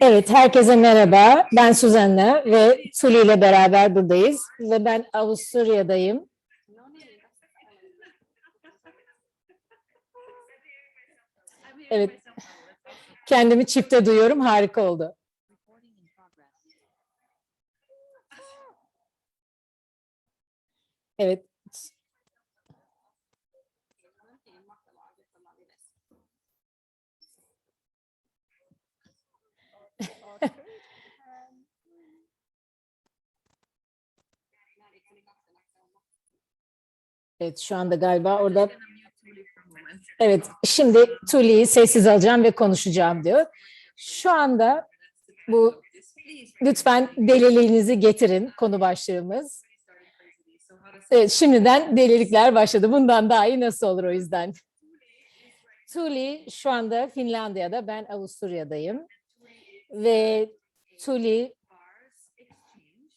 Evet, herkese merhaba. Ben Suzanna ve Tuli ile beraber buradayız. Ve ben Avusturya'dayım. Evet, kendimi çifte duyuyorum. Harika oldu. Evet, evet şu anda galiba orada Evet, şimdi Tuli'yi sessiz alacağım ve konuşacağım diyor. Şu anda bu lütfen deliliğinizi getirin konu başlığımız. Evet, şimdiden delilikler başladı. Bundan daha iyi nasıl olur o yüzden. Tuli şu anda Finlandiya'da, ben Avusturya'dayım. Ve Tuli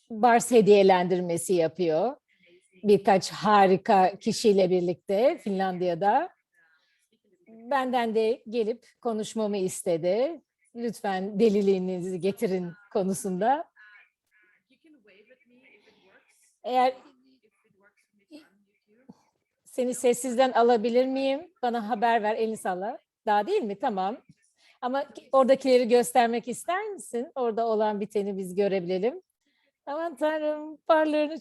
Bars hediyelendirmesi yapıyor. Birkaç harika kişiyle birlikte Finlandiya'da benden de gelip konuşmamı istedi. Lütfen deliliğinizi getirin konusunda. Eğer seni sessizden alabilir miyim? Bana haber ver, elini salla. Daha değil mi? Tamam. Ama oradakileri göstermek ister misin? Orada olan biteni biz görebilelim. Aman tanrım, farlarını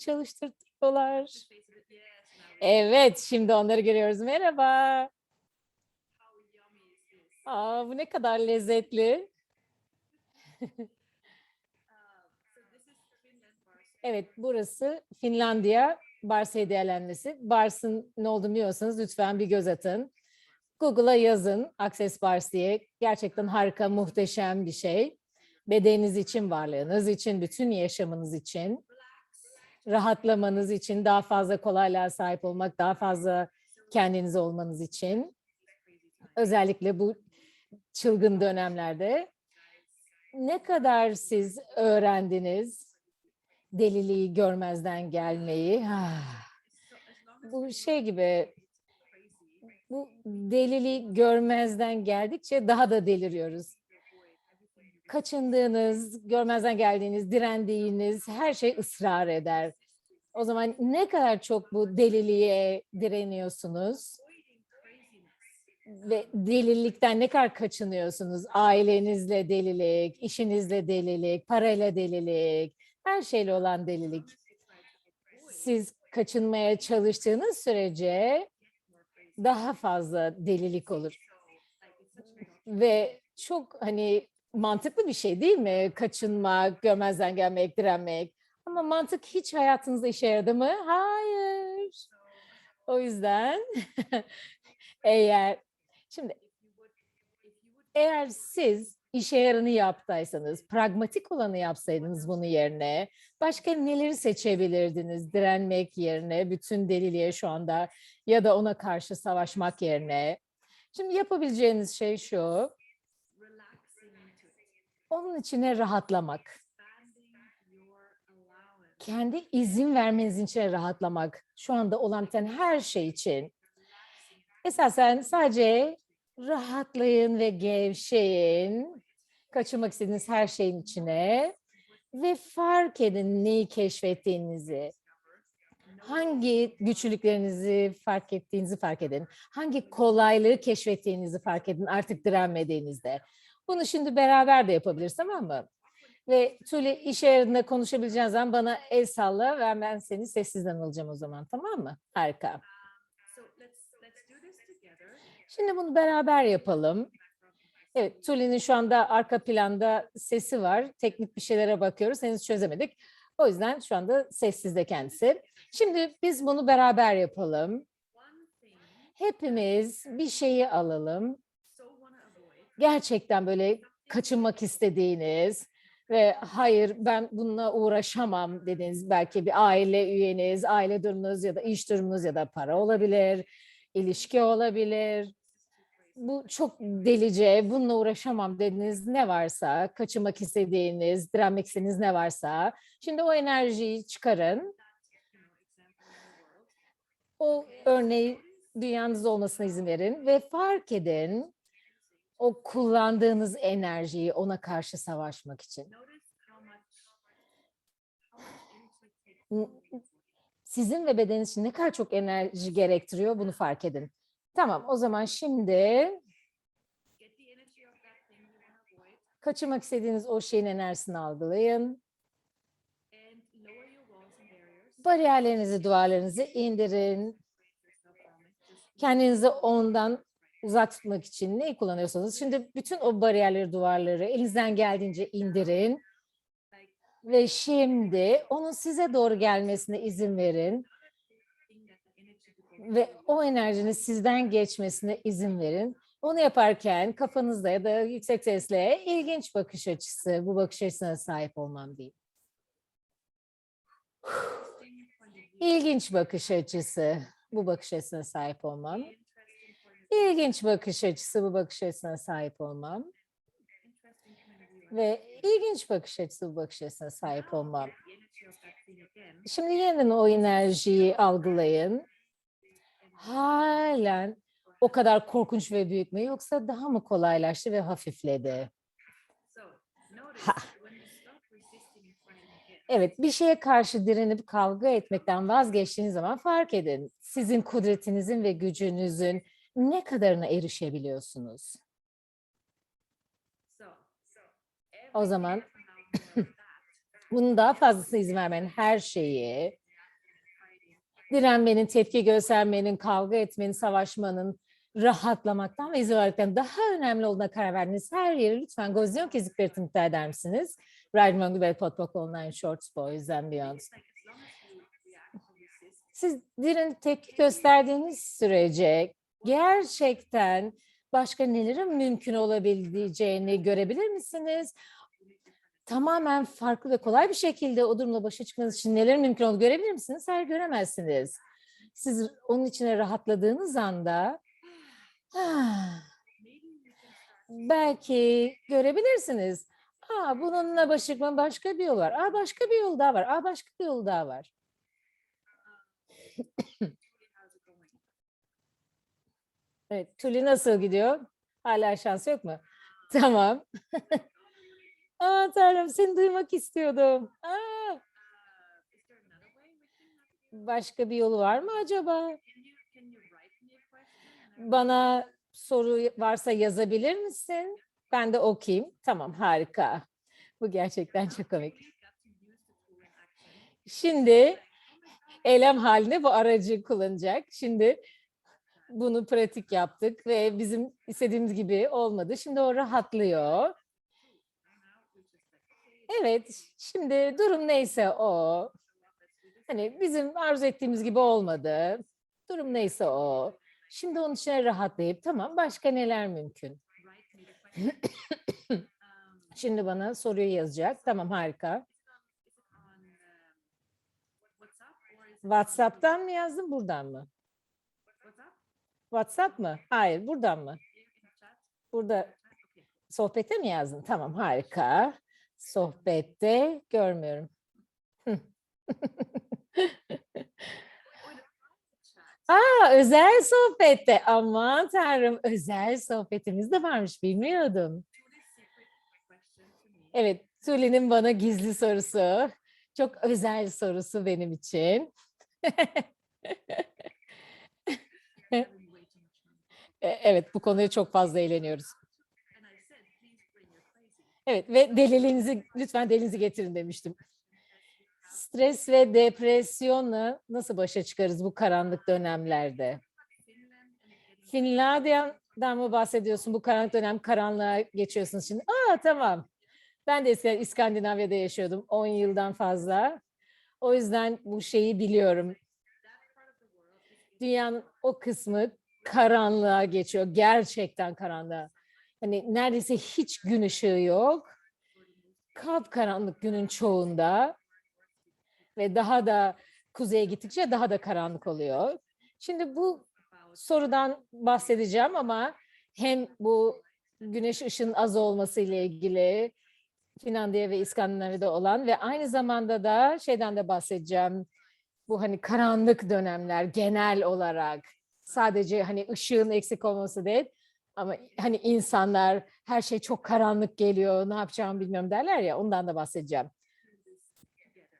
çalıştırıyorlar. Evet, şimdi onları görüyoruz. Merhaba. Aa, bu ne kadar lezzetli. evet, burası Finlandiya Bars hediyelenmesi. Bars'ın ne olduğunu biliyorsanız lütfen bir göz atın. Google'a yazın Access Bars diye. Gerçekten harika, muhteşem bir şey. Bedeniniz için, varlığınız için, bütün yaşamınız için, rahatlamanız için, daha fazla kolaylığa sahip olmak, daha fazla kendiniz olmanız için. Özellikle bu çılgın dönemlerde. Ne kadar siz öğrendiniz deliliği görmezden gelmeyi? Bu şey gibi bu deliliği görmezden geldikçe daha da deliriyoruz. Kaçındığınız, görmezden geldiğiniz, direndiğiniz her şey ısrar eder. O zaman ne kadar çok bu deliliğe direniyorsunuz? ve delilikten ne kadar kaçınıyorsunuz? Ailenizle delilik, işinizle delilik, parayla delilik, her şeyle olan delilik. Siz kaçınmaya çalıştığınız sürece daha fazla delilik olur. Ve çok hani mantıklı bir şey değil mi? Kaçınmak, görmezden gelmek, direnmek. Ama mantık hiç hayatınızda işe yaradı mı? Hayır. O yüzden eğer Şimdi eğer siz işe yaranı yaptıysanız, pragmatik olanı yapsaydınız bunu yerine, başka neleri seçebilirdiniz direnmek yerine, bütün deliliğe şu anda ya da ona karşı savaşmak yerine? Şimdi yapabileceğiniz şey şu, onun içine rahatlamak. Kendi izin vermeniz için rahatlamak. Şu anda olan biten her şey için. Esasen sadece rahatlayın ve gevşeyin. Kaçırmak istediğiniz her şeyin içine ve fark edin neyi keşfettiğinizi. Hangi güçlülüklerinizi fark ettiğinizi fark edin. Hangi kolaylığı keşfettiğinizi fark edin artık direnmediğinizde. Bunu şimdi beraber de yapabiliriz tamam mı? Ve Tuli iş yerinde konuşabileceğin zaman bana el salla ve ben seni sessizden alacağım o zaman tamam mı? Harika. Şimdi bunu beraber yapalım. Evet, Tuli'nin şu anda arka planda sesi var. Teknik bir şeylere bakıyoruz. Henüz çözemedik. O yüzden şu anda sessizde kendisi. Şimdi biz bunu beraber yapalım. Hepimiz bir şeyi alalım. Gerçekten böyle kaçınmak istediğiniz ve hayır ben bununla uğraşamam dediğiniz belki bir aile üyeniz, aile durumunuz ya da iş durumunuz ya da para olabilir, ilişki olabilir, bu çok delice, bununla uğraşamam dediğiniz ne varsa, kaçınmak istediğiniz, direnmek istediğiniz ne varsa, şimdi o enerjiyi çıkarın. O örneği dünyanızda olmasına izin verin ve fark edin. O kullandığınız enerjiyi ona karşı savaşmak için. Sizin ve bedeniniz için ne kadar çok enerji gerektiriyor bunu fark edin. Tamam o zaman şimdi kaçırmak istediğiniz o şeyin enerjisini algılayın. Bariyerlerinizi, duvarlarınızı indirin. Kendinizi ondan uzak tutmak için neyi kullanıyorsanız. Şimdi bütün o bariyerleri, duvarları elinizden geldiğince indirin. Ve şimdi onun size doğru gelmesine izin verin. Ve o enerjinin sizden geçmesine izin verin. Onu yaparken kafanızda ya da yüksek sesle ilginç bakış açısı, bu bakış açısına sahip olmam değil. İlginç bakış açısı, bu bakış açısına sahip olmam. İlginç bakış açısı, bu bakış açısına sahip olmam. Ve ilginç bakış açısı, bu bakış açısına sahip olmam. Şimdi yeniden o enerjiyi algılayın. Halen o kadar korkunç ve büyük mü yoksa daha mı kolaylaştı ve hafifledi? Ha. Evet, bir şeye karşı direnip kavga etmekten vazgeçtiğiniz zaman fark edin. Sizin kudretinizin ve gücünüzün ne kadarına erişebiliyorsunuz? O zaman bunun daha fazlasına izin vermeyin. Her şeyi, direnmenin, tepki göstermenin, kavga etmenin, savaşmanın, rahatlamaktan ve izin verdikten daha önemli olduğuna karar verdiğiniz her yeri lütfen gözlüyor kezikleri tanıkta eder misiniz? Riding on the Potbook Online Shorts Boys and Beyond. Siz direnip tepki gösterdiğiniz sürece gerçekten başka nelerin mümkün olabileceğini görebilir misiniz? Tamamen farklı ve kolay bir şekilde o durumla başa çıkmanız için nelerin mümkün olduğunu görebilir misiniz? Hayır göremezsiniz. Siz onun içine rahatladığınız anda "Ah, belki görebilirsiniz. Aa, bununla başa çıkmanın başka bir yolu var. Aa, başka bir yol daha var. Aa, başka bir yol daha var. Evet, Tuli nasıl gidiyor? Hala şans yok mu? Tamam. Aa Tanrım seni duymak istiyordum. Aa, başka bir yolu var mı acaba? Bana soru varsa yazabilir misin? Ben de okuyayım. Tamam harika. Bu gerçekten çok komik. Şimdi eylem halinde bu aracı kullanacak. Şimdi bunu pratik yaptık ve bizim istediğimiz gibi olmadı. Şimdi o rahatlıyor. Evet, şimdi durum neyse o. Hani bizim arzu ettiğimiz gibi olmadı. Durum neyse o. Şimdi onun içine rahatlayıp tamam başka neler mümkün? Şimdi bana soruyu yazacak. Tamam harika. WhatsApp'tan mı yazdın buradan mı? WhatsApp mı? Hayır buradan mı? Burada sohbete mi yazdın? Tamam harika. Sohbette görmüyorum. Aa, özel sohbette. Aman tanrım özel sohbetimiz de varmış bilmiyordum. Evet, Tuli'nin bana gizli sorusu. Çok özel sorusu benim için. E, Evet, bu konuya çok fazla eğleniyoruz. Evet ve deliliğinizi, lütfen delinizi getirin demiştim. Stres ve depresyonla nasıl başa çıkarız bu karanlık dönemlerde? Finlandiya'dan mı bahsediyorsun? Bu karanlık dönem karanlığa geçiyorsunuz şimdi. Aa tamam. Ben de eskiden İskandinavya'da yaşıyordum 10 yıldan fazla. O yüzden bu şeyi biliyorum. Dünyanın o kısmı karanlığa geçiyor. Gerçekten karanlığa. Hani neredeyse hiç gün ışığı yok. Kapkaranlık günün çoğunda ve daha da kuzeye gittikçe daha da karanlık oluyor. Şimdi bu sorudan bahsedeceğim ama hem bu güneş ışığının az olması ile ilgili Finlandiya ve İskandinavya'da olan ve aynı zamanda da şeyden de bahsedeceğim. Bu hani karanlık dönemler genel olarak sadece hani ışığın eksik olması değil. Ama hani insanlar her şey çok karanlık geliyor, ne yapacağımı bilmiyorum derler ya ondan da bahsedeceğim.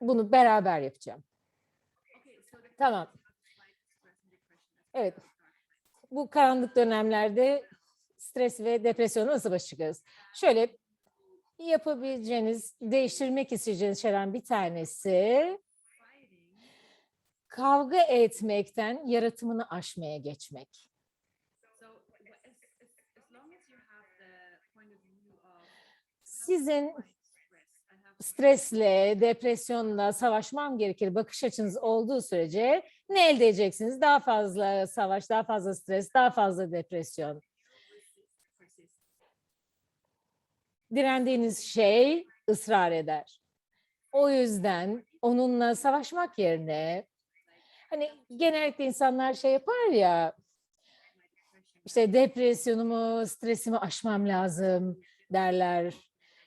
Bunu beraber yapacağım. Tamam. Evet. Bu karanlık dönemlerde stres ve depresyona nasıl başa çıkarız? Şöyle yapabileceğiniz, değiştirmek isteyeceğiniz şeylerden bir tanesi kavga etmekten yaratımını aşmaya geçmek. Sizin stresle, depresyonla savaşmam gerekir bakış açınız olduğu sürece ne elde edeceksiniz? Daha fazla savaş, daha fazla stres, daha fazla depresyon. Direndiğiniz şey ısrar eder. O yüzden onunla savaşmak yerine hani genellikle insanlar şey yapar ya işte depresyonumu, stresimi aşmam lazım derler.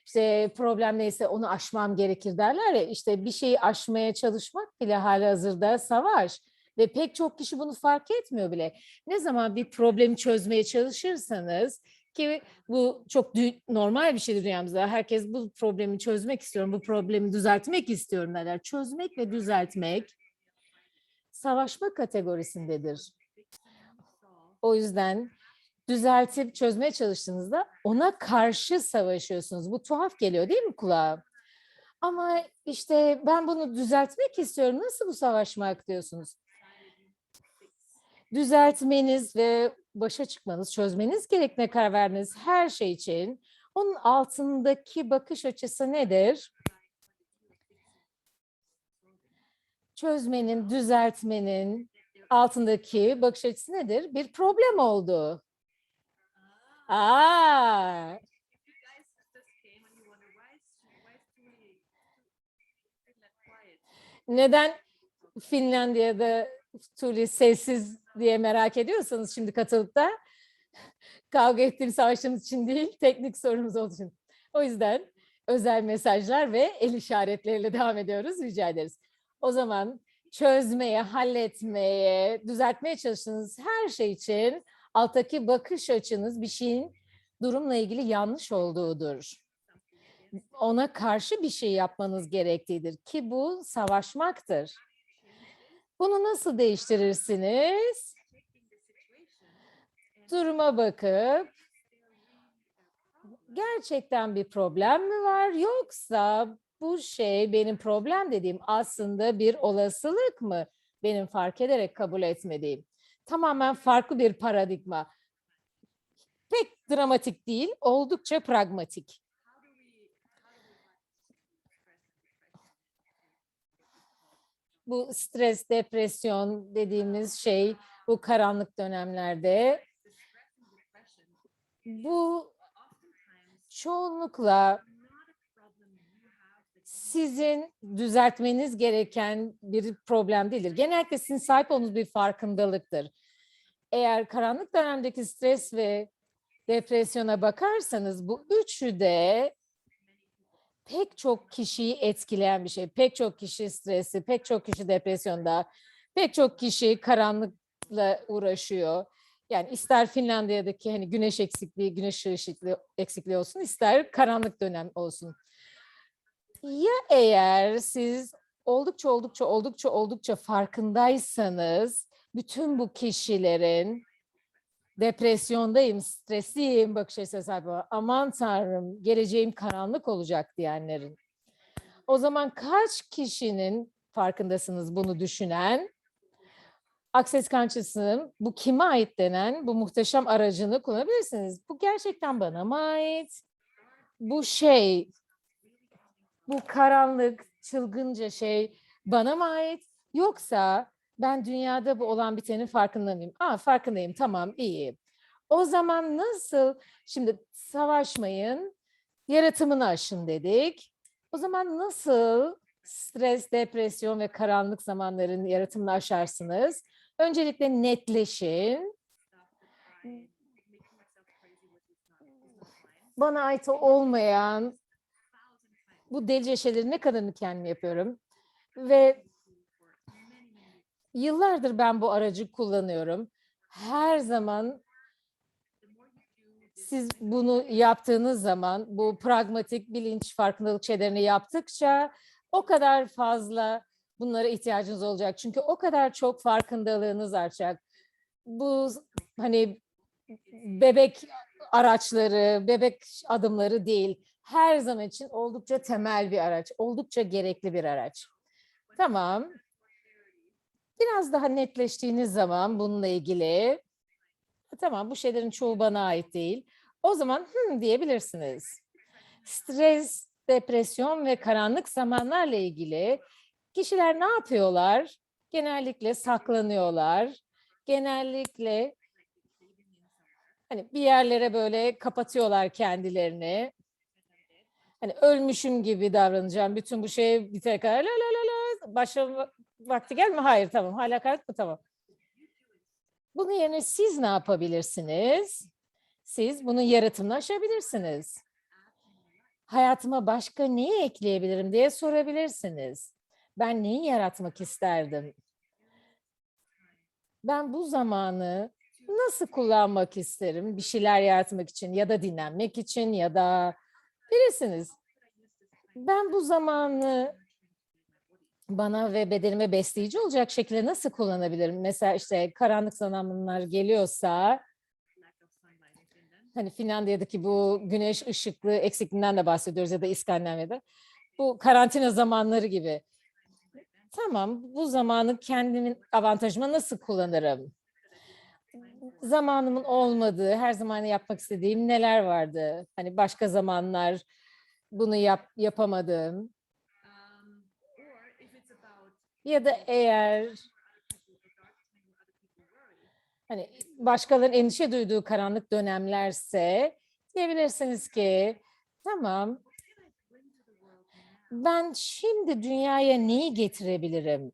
İşte problem neyse onu aşmam gerekir derler ya. İşte bir şeyi aşmaya çalışmak bile halihazırda savaş. Ve pek çok kişi bunu fark etmiyor bile. Ne zaman bir problemi çözmeye çalışırsanız ki bu çok normal bir şeydir dünyamızda. Herkes bu problemi çözmek istiyorum, bu problemi düzeltmek istiyorum derler. Çözmek ve düzeltmek savaşma kategorisindedir. O yüzden düzeltip çözmeye çalıştığınızda ona karşı savaşıyorsunuz. Bu tuhaf geliyor değil mi kulağa? Ama işte ben bunu düzeltmek istiyorum. Nasıl bu savaşmak diyorsunuz? Düzeltmeniz ve başa çıkmanız, çözmeniz gerektiğine karar verdiğiniz her şey için onun altındaki bakış açısı nedir? Çözmenin, düzeltmenin altındaki bakış açısı nedir? Bir problem oldu. Aa, neden Finlandiya'da Tuli sessiz diye merak ediyorsanız şimdi katılıp da kavga ettiğim savaşımız için değil, teknik sorunumuz olduğu için. O yüzden özel mesajlar ve el işaretleriyle devam ediyoruz. Rica ederiz. O zaman çözmeye, halletmeye, düzeltmeye çalıştığınız her şey için alttaki bakış açınız bir şeyin durumla ilgili yanlış olduğudur. Ona karşı bir şey yapmanız gerektiğidir ki bu savaşmaktır. Bunu nasıl değiştirirsiniz? Duruma bakıp gerçekten bir problem mi var yoksa bu şey benim problem dediğim aslında bir olasılık mı? Benim fark ederek kabul etmediğim. Tamamen farklı bir paradigma. Pek dramatik değil, oldukça pragmatik. Bu stres, depresyon dediğimiz şey bu karanlık dönemlerde bu çoğunlukla sizin düzeltmeniz gereken bir problem değildir. Genellikle sizin sahip olduğunuz bir farkındalıktır. Eğer karanlık dönemdeki stres ve depresyona bakarsanız bu üçü de pek çok kişiyi etkileyen bir şey. Pek çok kişi stresi, pek çok kişi depresyonda, pek çok kişi karanlıkla uğraşıyor. Yani ister Finlandiya'daki hani güneş eksikliği, güneş ışıklığı eksikliği olsun, ister karanlık dönem olsun. Ya eğer siz oldukça oldukça oldukça oldukça farkındaysanız bütün bu kişilerin depresyondayım, stresliyim bakış açısına sahip olan, aman tanrım geleceğim karanlık olacak diyenlerin. O zaman kaç kişinin farkındasınız bunu düşünen? Access Conscious'ın bu kime ait denen bu muhteşem aracını kullanabilirsiniz. Bu gerçekten bana mı ait? Bu şey, bu karanlık, çılgınca şey bana mı ait? Yoksa ben dünyada bu olan bitenin farkında mıyım? Aa farkındayım, tamam, iyi. O zaman nasıl, şimdi savaşmayın, yaratımını aşın dedik. O zaman nasıl stres, depresyon ve karanlık zamanların yaratımını aşarsınız? Öncelikle netleşin. Bana ait olmayan bu delice şeyleri ne kadarını kendim yapıyorum. Ve yıllardır ben bu aracı kullanıyorum. Her zaman siz bunu yaptığınız zaman bu pragmatik bilinç farkındalık şeylerini yaptıkça o kadar fazla bunlara ihtiyacınız olacak. Çünkü o kadar çok farkındalığınız artacak. Bu hani bebek araçları, bebek adımları değil. Her zaman için oldukça temel bir araç, oldukça gerekli bir araç. Tamam. Biraz daha netleştiğiniz zaman bununla ilgili tamam bu şeylerin çoğu bana ait değil. O zaman hı diyebilirsiniz. Stres, depresyon ve karanlık zamanlarla ilgili kişiler ne yapıyorlar? Genellikle saklanıyorlar. Genellikle hani bir yerlere böyle kapatıyorlar kendilerini. Hani ölmüşüm gibi davranacağım. Bütün bu şey bitene kadar la la la la başa vakti gelme. Hayır tamam. Hala karanlık mı? Tamam. Bunun yerine siz ne yapabilirsiniz? Siz bunun yaratımını aşabilirsiniz. Hayatıma başka neyi ekleyebilirim diye sorabilirsiniz. Ben neyi yaratmak isterdim? Ben bu zamanı nasıl kullanmak isterim? Bir şeyler yaratmak için ya da dinlenmek için ya da bilirsiniz. Ben bu zamanı bana ve bedenime besleyici olacak şekilde nasıl kullanabilirim? Mesela işte karanlık zamanlar geliyorsa hani Finlandiya'daki bu güneş ışıklı eksikliğinden de bahsediyoruz ya da İskandinavya'da. Bu karantina zamanları gibi. Tamam bu zamanı kendimin avantajıma nasıl kullanırım? Zamanımın olmadığı, her zaman yapmak istediğim neler vardı? Hani başka zamanlar bunu yap, yapamadığım ya da eğer hani başkalarının endişe duyduğu karanlık dönemlerse diyebilirsiniz ki tamam ben şimdi dünyaya neyi getirebilirim?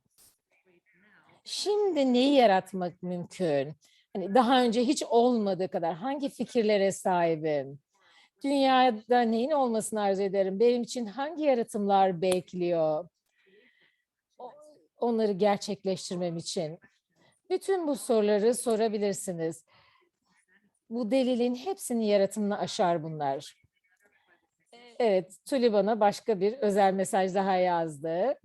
Şimdi neyi yaratmak mümkün? Hani daha önce hiç olmadığı kadar hangi fikirlere sahibim? Dünyada neyin olmasını arzu ederim? Benim için hangi yaratımlar bekliyor? Onları gerçekleştirmem için. Bütün bu soruları sorabilirsiniz. Bu delilin hepsini yaratımını aşar bunlar. Evet, Tuli bana başka bir özel mesaj daha yazdı.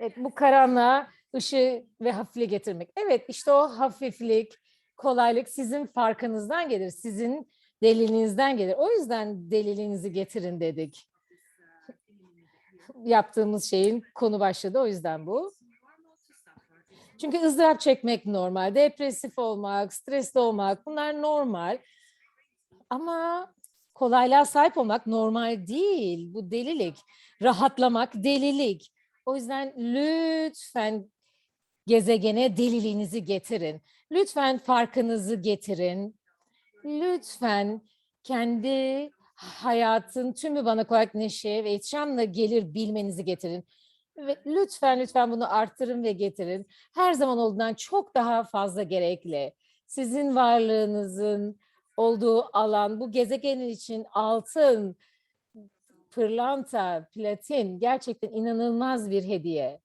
Evet, bu karanlığa ışığı ve hafifliği getirmek. Evet, işte o hafiflik, kolaylık sizin farkınızdan gelir, sizin delilinizden gelir. O yüzden delilinizi getirin dedik. Yaptığımız şeyin konu başladı, o yüzden bu. Çünkü ızdırap çekmek normal, depresif olmak, stresli olmak bunlar normal. Ama kolaylığa sahip olmak normal değil. Bu delilik. Rahatlamak delilik. O yüzden lütfen gezegene deliliğinizi getirin. Lütfen farkınızı getirin. Lütfen kendi hayatın tümü bana kolaylık, neşe ve ihtişamla gelir bilmenizi getirin. Ve lütfen lütfen bunu arttırın ve getirin. Her zaman olduğundan çok daha fazla gerekli. Sizin varlığınızın olduğu alan bu gezegenin için altın, pırlanta, platin gerçekten inanılmaz bir hediye.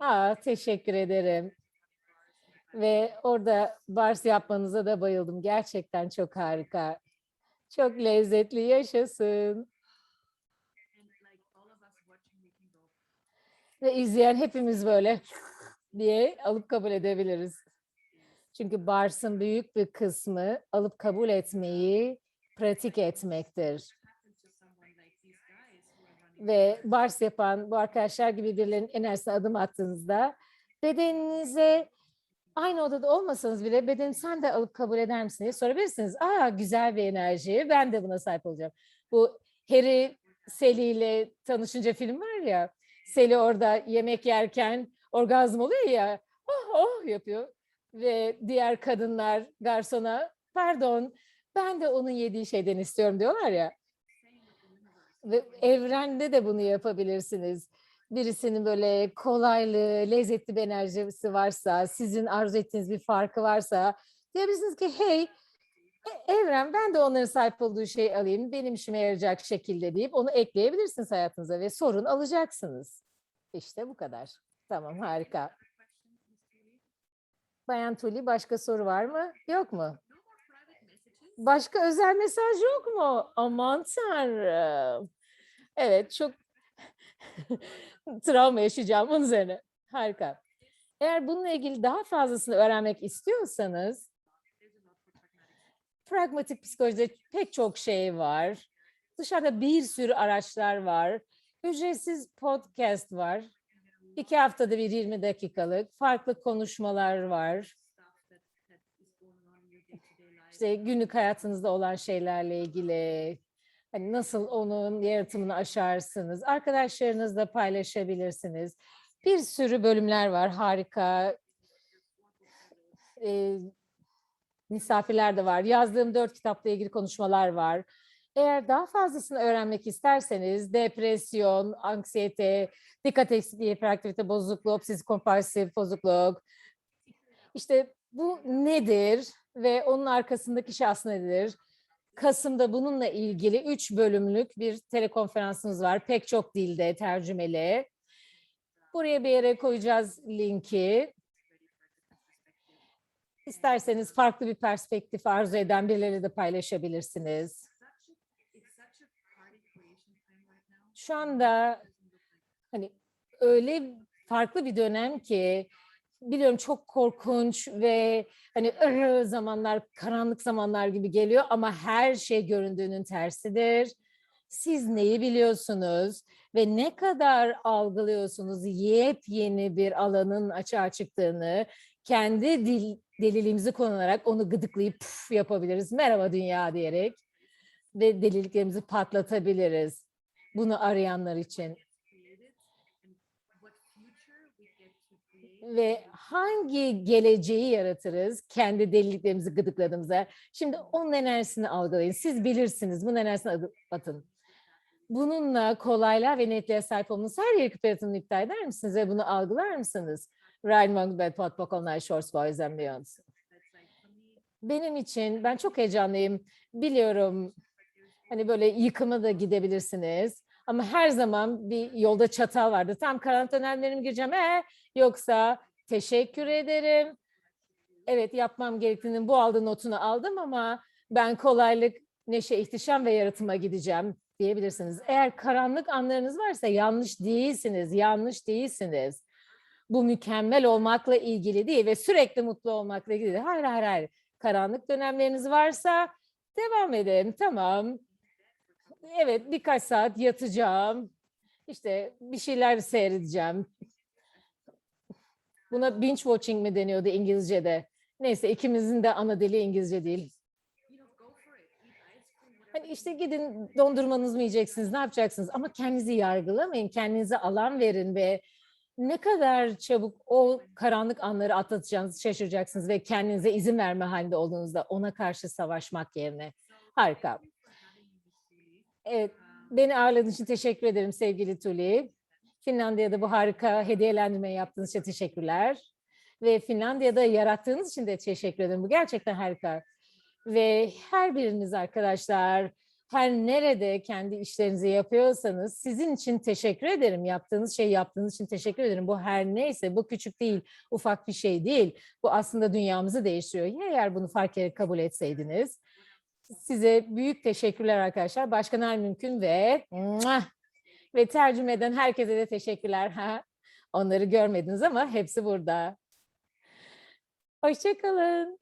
Aa, teşekkür ederim. Ve orada bars yapmanıza da bayıldım. Gerçekten çok harika. Çok lezzetli yaşasın. Ve izleyen hepimiz böyle diye alıp kabul edebiliriz. Çünkü Bars'ın büyük bir kısmı alıp kabul etmeyi pratik etmektir. Ve Bars yapan bu arkadaşlar gibi birilerinin enerjisine adım attığınızda bedeninize aynı odada olmasanız bile beden sen de alıp kabul eder misin diye sorabilirsiniz. Aa güzel bir enerji ben de buna sahip olacağım. Bu Harry Sally ile tanışınca film var ya Sally orada yemek yerken orgazm oluyor ya oh oh yapıyor ve diğer kadınlar garsona pardon ben de onun yediği şeyden istiyorum diyorlar ya ve evrende de bunu yapabilirsiniz. Birisinin böyle kolaylığı, lezzetli bir enerjisi varsa, sizin arzu ettiğiniz bir farkı varsa diyebilirsiniz ki hey e- evren ben de onların sahip olduğu şeyi alayım benim işime yarayacak şekilde deyip onu ekleyebilirsiniz hayatınıza ve sorun alacaksınız. İşte bu kadar. Tamam harika. Bayan Tuli başka soru var mı? Yok mu? Başka özel mesaj yok mu? Aman tanrım. Evet çok travma yaşayacağım bunun üzerine. Harika. Eğer bununla ilgili daha fazlasını öğrenmek istiyorsanız pragmatik psikolojide pek çok şey var. Dışarıda bir sürü araçlar var. Ücretsiz podcast var. İki haftada bir 20 dakikalık farklı konuşmalar var. İşte günlük hayatınızda olan şeylerle ilgili hani nasıl onun yaratımını aşarsınız. Arkadaşlarınızla paylaşabilirsiniz. Bir sürü bölümler var. Harika. Ee, misafirler de var. Yazdığım dört kitapla ilgili konuşmalar var. Eğer daha fazlasını öğrenmek isterseniz depresyon, anksiyete, dikkat eksikliği, hiperaktivite bozukluğu, obsesif kompulsif bozukluk, işte bu nedir ve onun arkasındaki şahs nedir? Kasım'da bununla ilgili üç bölümlük bir telekonferansımız var. Pek çok dilde tercümeli. Buraya bir yere koyacağız linki. İsterseniz farklı bir perspektif arzu eden birileriyle de paylaşabilirsiniz. Şu anda hani öyle farklı bir dönem ki biliyorum çok korkunç ve hani "Arı" zamanlar, karanlık zamanlar gibi geliyor ama her şey göründüğünün tersidir. Siz neyi biliyorsunuz ve ne kadar algılıyorsunuz yepyeni bir alanın açığa çıktığını kendi dil, deliliğimizi kullanarak onu gıdıklayıp puf yapabiliriz. Merhaba dünya diyerek ve deliliklerimizi patlatabiliriz. Bunu arayanlar için. Ve hangi geleceği yaratırız kendi deliliklerimizi gıdıkladığımızda. Şimdi onun enerjisini algılayın. Siz bilirsiniz. Bunun enerjisini atın. Bununla kolaylığa ve netliğe sahip olmanız her yeri kıpırdatını iptal eder misiniz ve bunu algılar mısınız? Ryan Monk, Bad Pot, Online, Shorts, Boys and me, Benim için ben çok heyecanlıyım. Biliyorum hani böyle yıkıma da gidebilirsiniz. Ama her zaman bir yolda çatal vardı. Tam karanlık dönemlerime mi gireceğim? Ee, yoksa teşekkür ederim. Evet yapmam gerektiğinin bu aldığı notunu aldım ama ben kolaylık, neşe, ihtişam ve yaratıma gideceğim diyebilirsiniz. Eğer karanlık anlarınız varsa yanlış değilsiniz, yanlış değilsiniz. Bu mükemmel olmakla ilgili değil ve sürekli mutlu olmakla ilgili. Hayır, hayır, hayır. Karanlık dönemleriniz varsa devam edin. Tamam. Evet, birkaç saat yatacağım. İşte bir şeyler seyredeceğim. Buna binge watching mi deniyordu İngilizce'de? Neyse ikimizin de ana dili İngilizce değil. Hani işte gidin dondurmanızı mı yiyeceksiniz, ne yapacaksınız? Ama kendinizi yargılamayın, kendinize alan verin ve ne kadar çabuk o karanlık anları atlatacağınızı şaşıracaksınız ve kendinize izin verme halinde olduğunuzda ona karşı savaşmak yerine. Harika. Evet, beni ağırladığınız için teşekkür ederim sevgili Tuli. Finlandiya'da bu harika hediyelendirmeyi yaptığınız için teşekkürler. Ve Finlandiya'da yarattığınız için de teşekkür ederim. Bu gerçekten harika. Ve her biriniz arkadaşlar, her nerede kendi işlerinizi yapıyorsanız sizin için teşekkür ederim. Yaptığınız şey yaptığınız için teşekkür ederim. Bu her neyse, bu küçük değil, ufak bir şey değil. Bu aslında dünyamızı değiştiriyor. Ya eğer bunu fark ederek kabul etseydiniz. Size büyük teşekkürler arkadaşlar. Başkan her mümkün ve ve tercüme eden herkese de teşekkürler. Ha, onları görmediniz ama hepsi burada. Hoşçakalın.